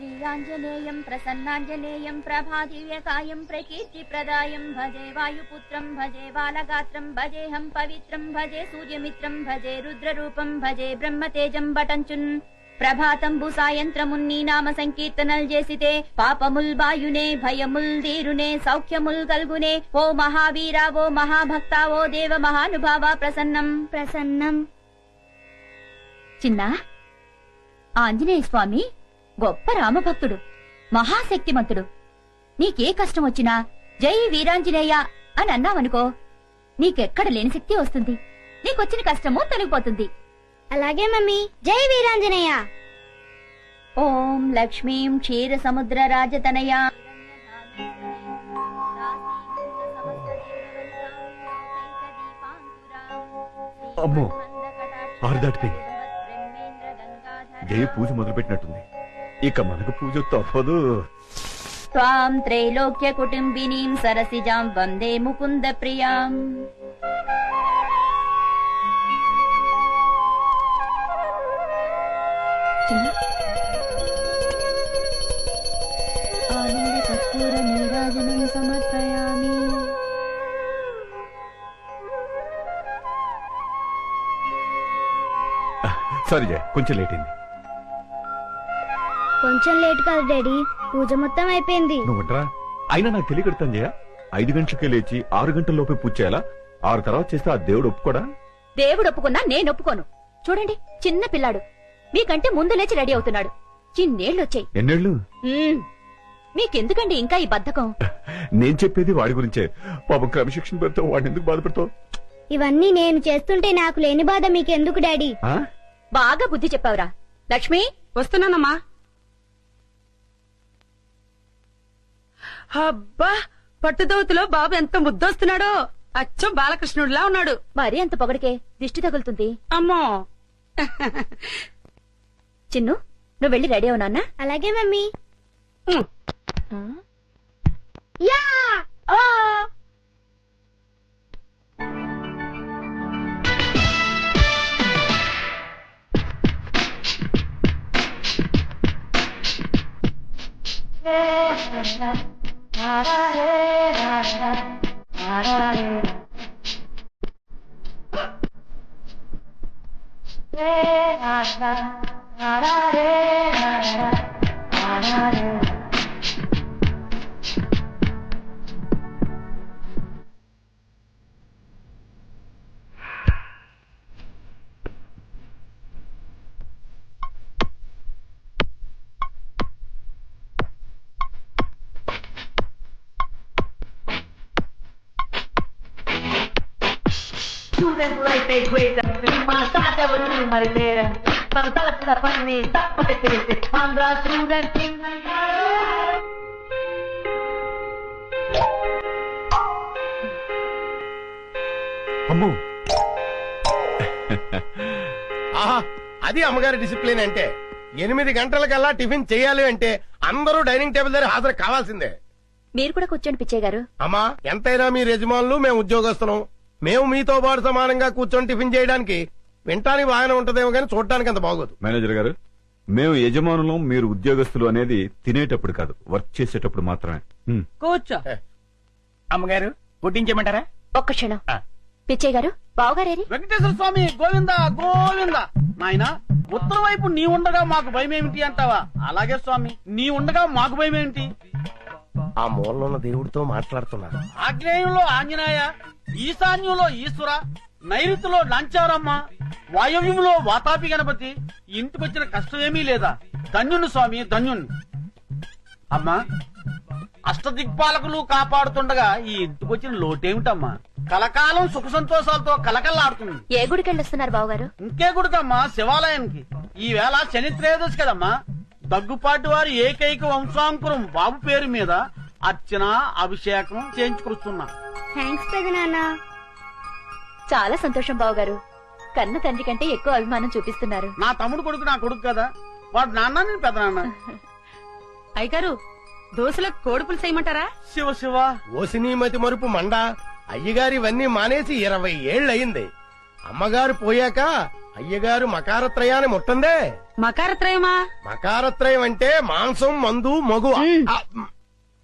శ్రీయాంజనేయం ప్రసన్నాంజనేయం ప్రభాదివ్యకాయం ప్రకీర్తిప్రదాయం భజే వాయుపుత్రం భజే బాలగాత్రం భజేహం పవిత్రం భజే సూర్యమిత్రం భజే రుద్రరూపం భజే బ్రహ్మతేజం బటంచున్ ప్రభాతంబు సాయంత్రమున్ నీ నామ సంకీర్తనల్ చేసితే పాపముల్ బాయునే భయముల్ దీరునే సౌఖ్యముల్ కల్గునే ఓ మహావీరా ఓ మహాభక్త ఓ దేవ మహానుభావ ప్రసన్నం ప్రసన్నం చిన్నా ఆంజనేయ స్వామి గొప్ప రామభక్తుడు మహాశక్తిమంతుడు. నీకే కష్టం వచ్చినా జై వీరాంజనేయ అని అన్నావనుకో నీకెక్కడ లేని శక్తి వస్తుంది. నీకొచ్చిన కష్టము తొలగిపోతుంది. అలాగే మమ్మీ జై వీరాంజనేయ. ఓం లక్ష్మీం క్షీర సముద్ర రాజతనయా అమ్మో, ఆరు దాటిపోయింది. జయ పూజ మొదలుపెట్టినట్టుంది. ఇక మనకు పూజ తప్పదు. త్వాం త్రైలోక్య కుటుంబినీం సరసిజాం వందే ముకుంద ప్రియాం. కర్పూర నీరాజనం సమర్పయామి. సారీ జయ కొంచెం లేట్ అయింది. కొంచెం లేట్ కాదు డాడీ. పూజ మొత్తం అయిపోయింది. నువ్వు ఉంటారా అయినా నాకు తెలియకడతాను జయ. ఐదు గంటలకే లేచి ఆరు గంటల లోపే పూజ చేయాలా? ఆరు తర్వాత చేస్తే ఆ దేవుడు ఒప్పుకోడా? దేవుడు ఒప్పుకున్నా నేను ఒప్పుకోను. చూడండి చిన్న పిల్లాడు. మీకంటే ముందు లేచి రెడీ అవుతున్నాడు. చిన్నేళ్ళొచ్చాయి ఎన్నేళ్ళు? మ్మ్. మీకెందుకండి ఇంకా ఈ బద్ధకం? నేను చెప్పేది వాడి గురించే. పాపం క్రమశిక్షణ పెడతావు వాడిని ఎందుకు బాధపడతావు? ఇవన్నీ నేను చేస్తుంటే నాకు లేని బాధ మీకెందుకు డాడీ? ఆ? బాగా బుద్ధి చెప్పావురా. లక్ష్మి? వస్తున్నానమ్మా. అబ్బా పట్టుదోతులో బాబు ఎంత ముద్దొస్తున్నాడో. అచ్చం బాలకృష్ణుడిలా ఉన్నాడు. మరీ అంత పొగడికే? దిష్టి తగులుతుంది. అమ్మో. చిన్ను నువ్వు వెళ్ళి రెడీ అవు నాన్న. అలాగే మమ్మీ. ఉమ్. యా ఆ! Student అమ్మో. ఆహా అది అమ్మగారి డిసిప్లిన్ అంటే. ఎనిమిది గంటలకల్లా టిఫిన్ చేయాలి అంటే అందరూ డైనింగ్ టేబుల్ దగ్గర హాజరు కావాల్సిందే. మీరు కూడా కూర్చోండి పిచ్చయ్య గారు. అమ్మా ఎంతైనా మీ యజమానులు మేము ఉద్యోగస్తున్నాం మేము మీతో పాటు సమానంగా కూర్చొని టిఫిన్ చేయడానికి వింటానికి బాగానే ఉంటదేమో కానీ చూడటానికి అంత బాగోదు. మేనేజర్ గారు మేము యజమానులం మీరు ఉద్యోగస్తులు అనేది తినేటప్పుడు కాదు వర్క్ చేసేటప్పుడు మాత్రమే. హ్మ్. కూర్చో. అమ్మగారు వడ్డించమంటారా ఒక్క క్షణం. పిచ్చయ్య గారు బావగారేరి వెంకటేశ్వర స్వామి గోవింద గోవింద. నాయన ఉత్తర వైపు నీ ఉండగా మాకు భయం ఏమిటి అంటావా? అలాగే స్వామి నీ ఉండగా మాకు భయం ఏమిటి ఆ మూలలో ఉన్న దేవుడితో మాట్లాడుతున్నారు ఆగ్నేయంలో ఆంజనేయ ఈశాన్యంలో ఈశ్వర నైరుతిలో లంచారమ్మ వాయవ్యంలో వాతాపి గణపతి ఇంటికొచ్చిన కష్టం ఏమీ లేదా? ధన్యుని స్వామి ధన్యుని. అమ్మా అష్టదిక్పాలకులు కాపాడుతుండగా ఈ ఇంటికొచ్చిన లోటేమిటమ్మా? కలకాలం సుఖ సంతోషాలతో కలకల్లాడుతుంది. ఏ గుడికి వెళ్ళొస్తున్నారు బావగారు? ఇంకే గుడికమ్మా శివాలయానికి. ఈ వేళ శని త్రయోదశి కదమ్మా. దగ్గుపాటి వారి ఏకైక వంశాంకురం బాబు పేరు మీద అర్చన అభిషేకం చేయించుకొస్తున్నా. థ్యాంక్స్ పెదనాన్న. చాలా సంతోషం బావగారు. కన్న తండ్రి కంటే ఎక్కువ అభిమానం చూపిస్తున్నారు. నా తమ్ముడు కొడుకు నా కొడుకు కదా. వాడు నాన్న నేను పెద్ద నాన్న అయ్యగారు దోశలకు కోడిపులు చేయమంటారా శివ శివ. ఓసినీమతి మరుపు మండ. అయ్యగారు ఇవన్నీ మానేసి ఇరవై ఏళ్ళు అయింది అమ్మగారు పోయాక అయ్యగారు మకారత్రయాన్ని ముట్టందే. మకారత్రయమా? మకారత్రయం అంటే మాంసం మందు మగు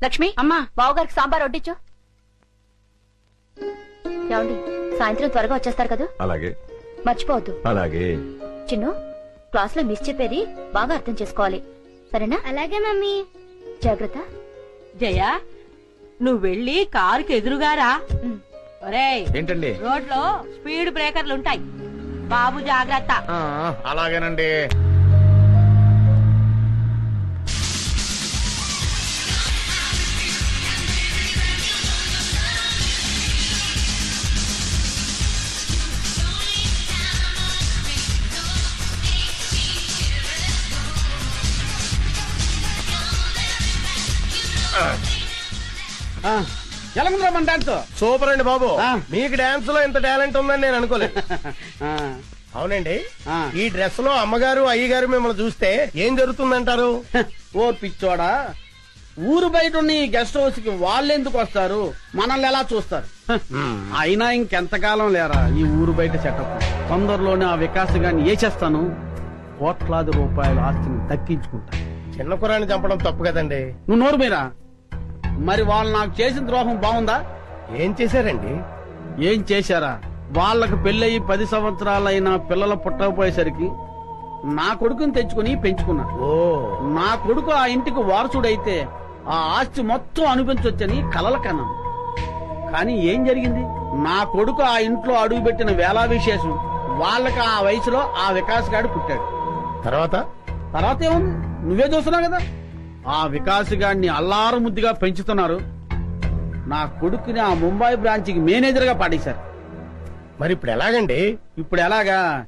లక్ష్మి అమ్మా బావగారికి సాంబార్ వడ్డించు ఏమండి సాయంత్రం త్వరగా వచ్చేస్తారు కదా? అలాగే. మర్చిపోవద్దు. అలాగే. చిన్ను క్లాస్లో మిస్ చెప్పేది బాగా అర్థం చేసుకోవాలి. సరేనా? అలాగే మమ్మీ. జాగ్రత్త. జయ నువ్వు వెళ్ళి కారుకి ఎదురుగారా. ఒరేయ్ ఏంటండి? రోడ్లో స్పీడ్ బ్రేకర్లు ఉంటాయి బాబు జాగ్రత్త. ఆ, అలాగేనండి. ఎలా ఉందిరా మన డాన్స్ సూపర్ అండి బాబు. ఆ. మీకు డాన్స్లో ఇంత టాలెంట్ ఉందని నేను అనుకోలేదు. అవునండి. ఆ. ఈ డ్రెస్లో అమ్మగారు అయ్యగారు మిమ్మల్ని చూస్తే ఏం జరుగుతుందంటారు? ఓ పిచ్చోడా. ఊరు బయట ఉన్న ఈ గెస్ట్ హౌస్కి వాళ్ళు ఎందుకు వస్తారు? మనల్ని ఎలా చూస్తారు? హ, అయినా ఇంకెంతకాలం లేరా ఈ ఊరు బయట సెటప్ తొందరలోనే ఆ వికాస్ గాని వేసేస్తాను కోట్లాది రూపాయల ఆస్తిని దక్కించుకుంటా. చిన్న కురాన్ని చంపడం తప్పు కదండి. నువ్వు నోరు మీరా? మరి వాళ్ళు నాకు చేసిన ద్రోహం బాగుందా? ఏం చేశారండి? ఏం చేశారా? వాళ్ళకు పెళ్ళయి పది సంవత్సరాలైన పిల్లలు పుట్టకపోయేసరికి నా కొడుకుని తెచ్చుకుని పెంచుకున్నా. ఓ. నా కొడుకు ఆ ఇంటికి వారసుడైతే ఆ ఆస్తి మొత్తం అనిపించొచ్చని కలల కన్నాను కానీ ఏం జరిగింది? నా కొడుకు ఆ ఇంట్లో అడుగుపెట్టిన వేళా విశేషం వాళ్ళకి ఆ వయసులో ఆ వికాస్ గాడు పుట్టాడు. తర్వాత? తర్వాత ఏముంది? నువ్వే చూస్తున్నావు కదా? ఆ వికాస్ గాడిని అల్లారు ముద్దుగా పెంచుతున్నారు. నా కొడుకుని ఆ ముంబై బ్రాంచ్కి మేనేజర్గా పాడేశారు మరి ఇప్పుడు ఎలాగండి? ఇప్పుడు ఎలాగా?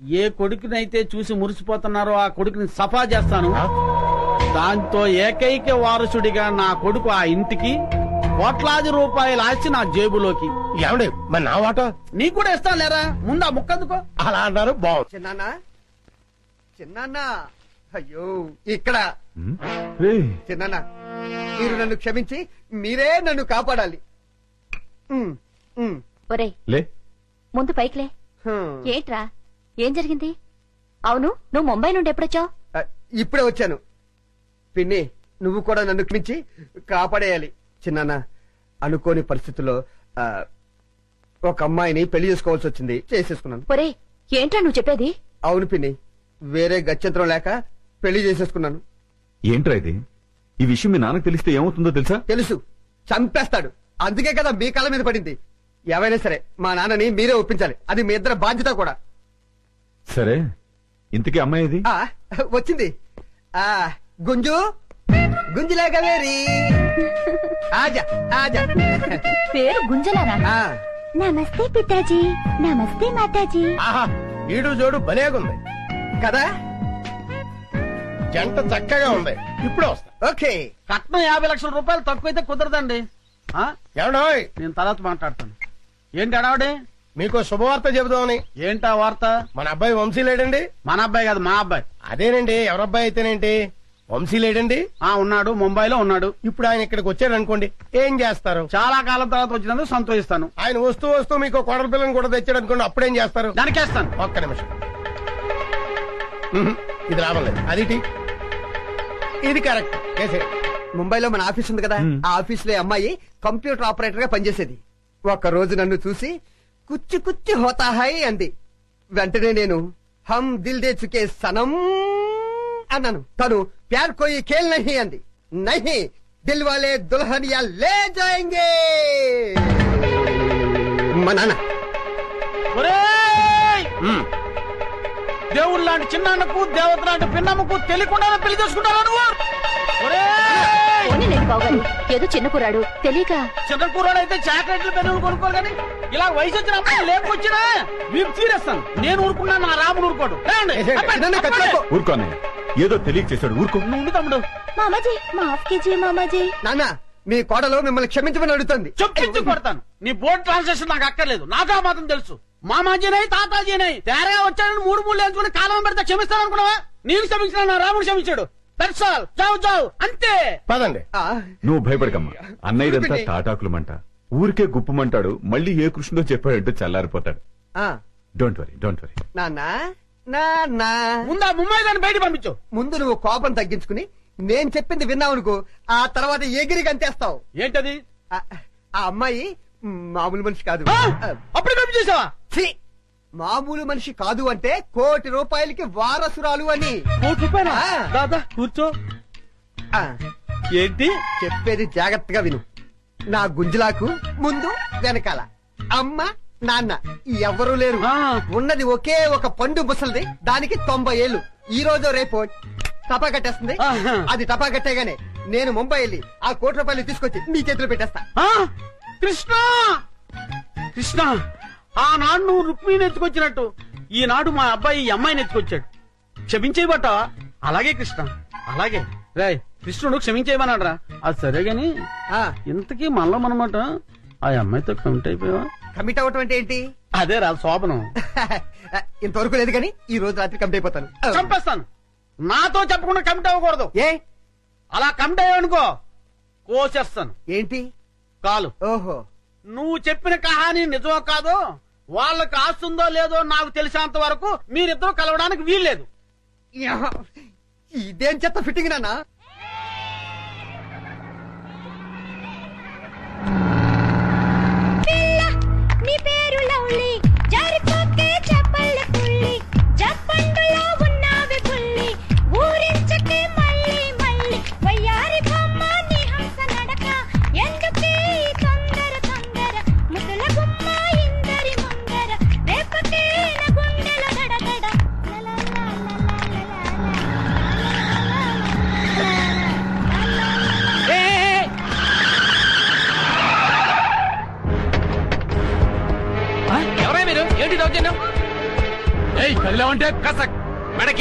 ఏ కొడుకునైతే చూసి మురిసిపోతున్నారో ఆ కొడుకుని సఫా చేస్తాను. దాంతో ఏకైక వారసుడిగా నా కొడుకు ఆ ఇంటికి కోట్లాది రూపాయల ఆస్తి నా జేబులోకి. ఏమండి మరి నా వాట? నీకు కూడా ఇస్తాను లేరా? ముందు ఆ ముక్కందుకో అలా అన్నారు బాగుంది. చిన్నాన్న? చిన్నాన్న? అయ్యో ఇక్కడ చిన్నాన్న మీరు నన్ను క్షమించి మీరే నన్ను కాపాడాలి. ఒరేయ్. ముందు పైకిలే. ఏంట్రా? ఏం జరిగింది? అవును నువ్వు ముంబై నుండి ఎప్పుడొచ్చావు? ఇప్పుడే వచ్చాను. పిన్ని నువ్వు కూడా నన్ను క్షమించి కాపాడేయాలి. చిన్నాన్న అనుకోని పరిస్థితుల్లో ఆ, ఒక అమ్మాయిని పెళ్ళి చేసుకోవాల్సి వచ్చింది. చేసేసుకున్నాను. ఒరేయ్ ఏంట్రా నువ్వు చెప్పేది? అవును పిన్ని వేరే గత్యంతరం లేక పెళ్ళి చేసేసుకున్నాను. ఏంట్రా ఇది? ఈ విషయం మీ నాన్నకు తెలిస్తే ఏమవుతుందో తెలుసా? తెలుసు. చంపేస్తాడు. అందుకే కదా మీ కాళ్ళ మీద పడింది. ఏవైనా సరే మా నాన్నని మీరే ఒప్పించాలి. అది మీ ఇద్దరు బాధ్యత కూడా. సరే. ఇంతకీ అమ్మాయి ఇది ఆ వచ్చింది. ఆ గుంజు. గుంజులాగా వేరి ఆజా ఆజా. పేరు గుంజలానా ఆ, నమస్తే పితాజీ. నమస్తే మాతాజీ. ఆహా ఈడు జోడు భలేగుంది కదా? జంట చక్కగా ఉంది. ఇప్పుడే వస్తా. ఓకే. కట్నం యాభై లక్షల రూపాయలు తక్కువైతే కుదరదండి. ఆ? ఏమండోయ్ నేను తర్వాత మాట్లాడతాను. ఏంటి అడావిడే? మీకు శుభవార్త చెబుదామని. ఏంటా వార్త? మన అబ్బాయి వంశీ లేడండి? మన అబ్బాయి కాదు మా అబ్బాయి. అదేనండి ఎవరబ్బాయి అయితేనేంటి? వంశీ లేడండి? ఆ ఉన్నాడు ముంబైలో ఉన్నాడు. ఇప్పుడు ఆయన ఇక్కడికి వచ్చాడు అనుకోండి ఏం చేస్తారు? చాలా కాలం తర్వాత వచ్చినందుకు సంతోషిస్తాను. ఆయన వస్తూ వస్తూ మీకు కోడల పిల్లని కూడా తెచ్చాడు అనుకోండి అప్పుడేం చేస్తారు? దానికేస్తాను. ఒక్క నిమిషం. ఉహు, ఇది లాభం లేదు. అది టీ. ఇది కరెక్ట్. ముంబైలో మన ఆఫీస్ ఉంది కదా ఆ ఆఫీస్లో అమ్మాయి కంప్యూటర్ ఆపరేటర్గా పనిచేసేది. ఒక రోజు నన్ను చూసి కుచ్చి కుచ్చి హోతా హై అంది. వెంటనే నేను హమ్ దిల్ దే చుకే సనం అన్నాను. తను ప్యార్ కోయి ఖేల్ నహి అంది. నహి దిల్ వాలే దుల్హనియా లే జాయింగే. మా నాన్న! దేవుడు లాంటి చిన్నాన్నకు దేవత లాంటి పిన్నమ్మకు తెలియకుండా పెళ్ళి చేసుకుంటావా నువ్వు? ఒరేయ్! పోనీలేండి బావగారు ఏదో చిన్న కుర్రాడు. తెలియక చిన్న కూరడు అయితే చాక్లెట్లు పెన్నులు కొనుక్కోరు కానీ ఇలా వయసు వచ్చిన అమ్మాయి లేకొచ్చినా వీపు తీరేస్తాను నేను ఊరుకున్నాను నా రాముడు ఊరుకోడు. ఊరుకోనే ఏదో తెలియక చేశాడు ఊరుకో. నువ్వు ఉండు తమ్ముడు? మామాజీ మాఫ్ కీజిए మామాజీ. నాన్న మీ కోడలు మిమ్మల్ని క్షమించమని అడుగుతుంది. చొప్పించి కొడతాను. నీ బోర్డు ట్రాన్సాక్షన్ నాకు అక్కర్లేదు. నాకు ఆ మాత్రం తెలుసు. మామాజీనై తాతాజీనై. తేరగా వచ్చాడని మూడు మూడు వేసుకుని కాలం పెడితే క్షమిస్తాను అనుకున్నావా నేను క్షమించిన నా రాముడు క్షమించాడు. జావు జావు. అంతే. పదండి. ఆ, నువ్వు భయపడకమ్మా. అన్నయ్యదంతా ఊరుకోండి. తాటాకులమంట. ఊరికే గుప్పమంటాడు మళ్ళీ ఏ కృష్ణుడో చెప్పాడంటే చల్లారిపోతాడు. ఆ, డోంట్ వరీ డోంట్ వరీ నాన్న నాన్న. ముందా ముమ్మాయి దాన్ని బయట పంపించు. ముందు నువ్వు కోపం తగ్గించుకుని నేను చెప్పింది విన్నావనుకో ఆ తర్వాత ఎగిరి గంతేస్తావు. ఏంటది? ఆ అమ్మాయి మామూలు మనిషి కాదు? అప్పుడు పంపించేసావా! మామూలు మనిషి కాదు అంటే కోటి రూపాయలకి వారసురాలు అని. కోటి రూపాయలా? ఆ. దాదా కూర్చో. ఆ, ఏంటి? చెప్పేది జాగ్రత్తగా విను. నా గుంజులాకు ముందు వెనకాల. అమ్మ నాన్న ఎవరూ లేరు. ఆ. ఉన్నది ఒకే ఒక పండు ముసలిది. దానికి తొంభై ఏళ్ళు. ఈ రోజు రేపు టపా కట్టేస్తుంది. ఆహా. అది టపా కట్టేగానే నేను ముంబై వెళ్ళి ఆ కోటి రూపాయలు తీసుకొచ్చి నీ చేతిలో పెట్టేస్తా. ఆ? కృష్ణ! కృష్ణ! ఆనాడు నువ్వు రుక్మిణి ఎత్తుకొచ్చినట్టు ఈనాడు మా అబ్బాయి ఈ అమ్మాయిని ఎత్తుకొచ్చాడు క్షమించేయబట్టావా? అలాగే కృష్ణ అలాగే. రే కృష్ణుడు క్షమించేయమన్నాడరా. అది సరే గాని ఆ, ఇంతకీ మళ్ళా మనమాట ఆ అమ్మాయితో కమిట్ అయిపోయావా? కమిట్ అవ్వటం అంటే ఏంటి? అదే రా శోభనం. ఇంతవరకు లేదు కానీ ఈ రోజు రాత్రి కమిట్ అయిపోతాను. చంపేస్తాను. నాతో చెప్పకుండా కమిట్ అవ్వకూడదు. ఏ? అలా కమిట్ అయ్యానుకో కోసేస్తాను. ఏంటి? కాలు. ఓహో. నువ్వు చెప్పిన కహాని నిజమో కాదో వాళ్ళకి ఆస్తుందో లేదో నాకు తెలిసినంత వరకు మీరిద్దరూ కలవడానికి వీల్లేదు. ఇదేం చెత్త ఫిట్టింగ్ నానా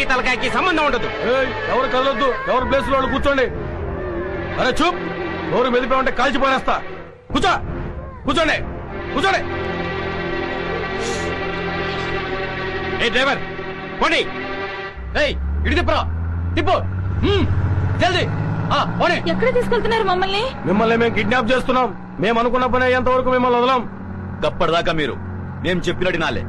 తలకాయకి సంబంధం ఉండదు. ఎవరు కదలొద్దు? ఎవరు ప్లేస్లో వాళ్ళు కూర్చోండి. అరే చూప్. ఎవరు మెదిపామంటే కాల్చిపోయేస్తా కూర్చో. కూర్చోండి. కూర్చోండి. ఏ డ్రైవర్ పోనీ. ఏయ్ ఇటు తిప్పరా. తిప్పు. జల్దీ. ఆ, పోనీ. ఎక్కడ తీసుకెళ్తున్నారు మమ్మల్ని? మిమ్మల్ని మేము కిడ్నాప్ చేస్తున్నాం. మేము అనుకున్న పని అయ్యేంత వరకు మిమ్మల్ని వదలం. గప్పటిదాకా మీరు. మేము చెప్పినట్టు నాలే.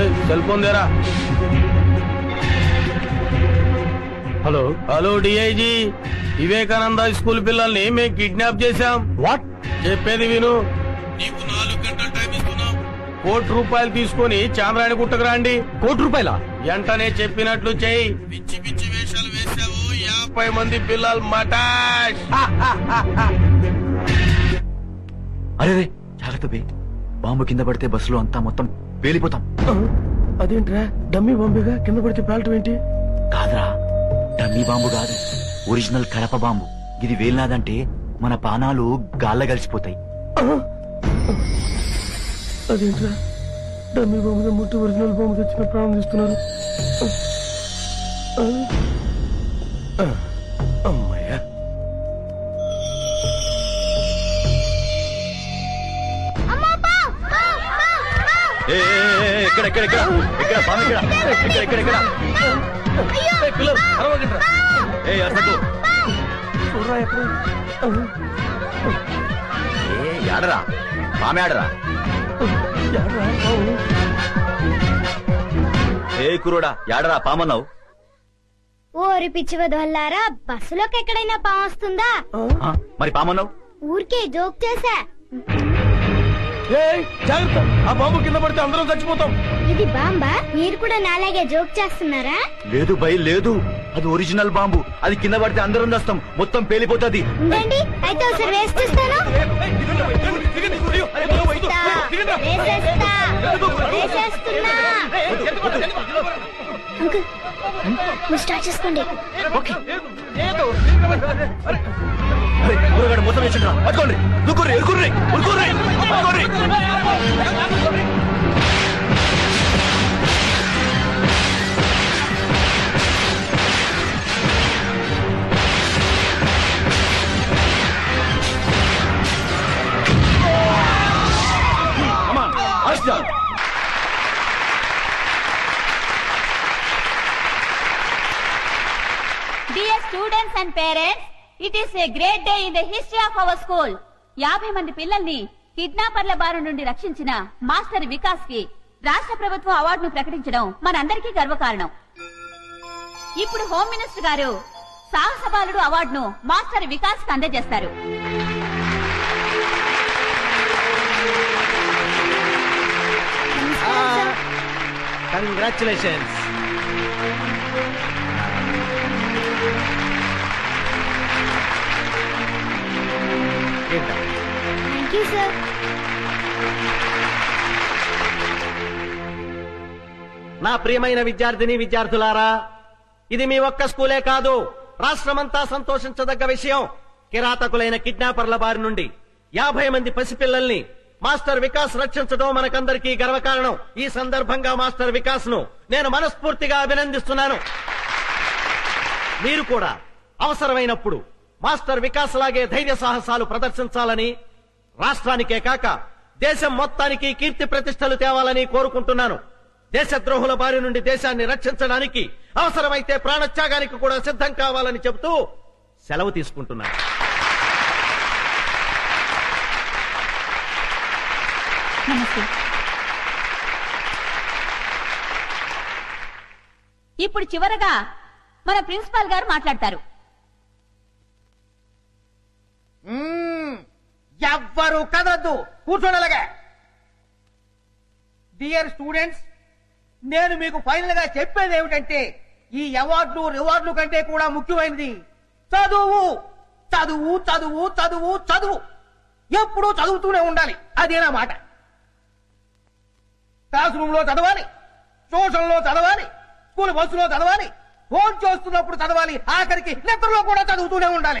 Cell phone దేరా. Hello. Hello DIG. Vivekananda school పిల్లల్ని మేము కిడ్నాప్ చేశాం. వాట్? చెప్పేది విను. నీకు నాలుగు గంటల టైం ఇస్తున్నాం. కోటి రూపాయలు తీసుకొని చాంద్రాయణ గుట్టకు రండి. కోటి రూపాయల? వెంటనే చెప్పినట్లు చెయ్యి. పిచ్చి పిచ్చి వేషాలు వేశావు. యాభై మంది పిల్లలు మటాష్. అరే రే, జాగ్రత్త బాంబు కింద పడితే బస్సులో అంతా మొత్తం పేలిపోతాం. అదేంట్రా? డమ్మీ బాంబేగా? కింద పడితే పేలటం ఏంటి? కాదురా డమ్మీ బాంబు కాదు. Original Kadapa bomb. ఇది వేలినాదంటే మన పానాలు గాల్ల కలిసిపోతాయి. అదేంట్రా? డమ్మీ బాంబుగా ముట్టి ఒరిజినల్ బాంబు తెచ్చిన ప్రాణం తీస్తున్నారు. ఎక్కడ ఎక్కడ ఎక్కడ? ఎక్కడ బాంబు ఎక్కడ? ఎక్కడ ఎక్కడ ఏయ్, పిల్లలు అరవకండ్రా. ఏ అసలు చూడరా ఎక్కడ ఏ ఆడరా బామె ఆడరా. ఏ కురోడా యాడరా పామన్నావు? ఓరి పిచ్చి బస్సులోకి ఎక్కడైనా పాము వస్తుందా ఆ, మరి పామన్నావు? ఊరికే జోక్ చేశా. ఏయ్, జాగ్రత్త ఆ బాంబు కింద పడితే అందరం చచ్చిపోతాం ఇది బాంబా మీరు కూడా నాలాగే జోక్ చేస్తున్నారా లేదు భయ్ లేదు అది ఒరిజినల్ బాంబు అది కింద పడితే అందరం వస్తాం మొత్తం పేలిపోతుంది ఉండండి అయితే ఒకసారి వేసి చూస్తాను వేసేస్తా, వేసేస్తా, వేసేస్తున్నా అంకుల్ మీరు స్టార్ట్ చేసుకోండి కూరగాడు మొత్తం వేసిండ్రా పట్టుకోండి దుక్కుర్రి ఎరుకుర్రి ఉరుకుర్రి పట్టుకోండి Come on, let's go. Dear students and parents, it is a great day in the history of our school యాభై మంది పిల్లల్ని కిడ్నాపర్ల బారి నుండి రక్షించిన మాస్టర్ వికాస్కి రాష్ట్ర ప్రభుత్వం అవార్డును ప్రకటించడం మనందరికీ గర్వకారణం. ఇప్పుడు హోమ్ మినిస్టర్ గారు సాహస బాలుడు అవార్డును మాస్టర్ వికాస్కి అందజేస్తారు ah, కంగ్రాచులేషన్స్ నా ప్రియమైన విద్యార్థిని విద్యార్థులారా ఇది మీ ఒక్క స్కూలే కాదు. రాష్ట్రమంతా సంతోషించదగ్గ విషయం కిరాతకులైన కిడ్నాపర్ల బారి నుండి యాభై మంది పసిపిల్లల్ని మాస్టర్ వికాస్ రక్షించడం మనకందరికీ గర్వకారణం. ఈ సందర్భంగా మాస్టర్ వికాస్ను నేను మనస్ఫూర్తిగా అభినందిస్తున్నాను. మీరు కూడా అవసరమైనప్పుడు మాస్టర్ వికాస్ లాగే ధైర్య సాహసాలు ప్రదర్శించాలని రాష్ట్రానికే కాక దేశం మొత్తానికి కీర్తి ప్రతిష్టలు తేవాలని కోరుకుంటున్నాను. దేశద్రోహుల బారి నుండి దేశాన్ని రక్షించడానికి అవసరమైతే ప్రాణత్యాగానికి కూడా సిద్ధం కావాలని చెబుతూ సెలవు తీసుకుంటున్నాను. నమస్తే. ఇప్పుడు చివరగా మన ప్రిన్సిపాల్ గారు మాట్లాడతారు. ఎవ్వరు కదలద్దు కూర్చోనలాగా డియర్ స్టూడెంట్స్ నేను మీకు ఫైనల్గా చెప్పేది ఏమిటంటే ఈ అవార్డులు రివార్డులు కంటే కూడా ముఖ్యమైనది చదువు. చదువు చదువు చదువు చదువు. ఎప్పుడూ చదువుతూనే ఉండాలి. అదే నా మాట. క్లాస్ రూమ్లో చదవాలి ట్యూషన్లో చదవాలి స్కూల్ బస్సులో చదవాలి ఫోన్ చేస్తున్నప్పుడు చదవాలి ఆఖరికి నిద్రలో కూడా చదువుతూనే ఉండాలి.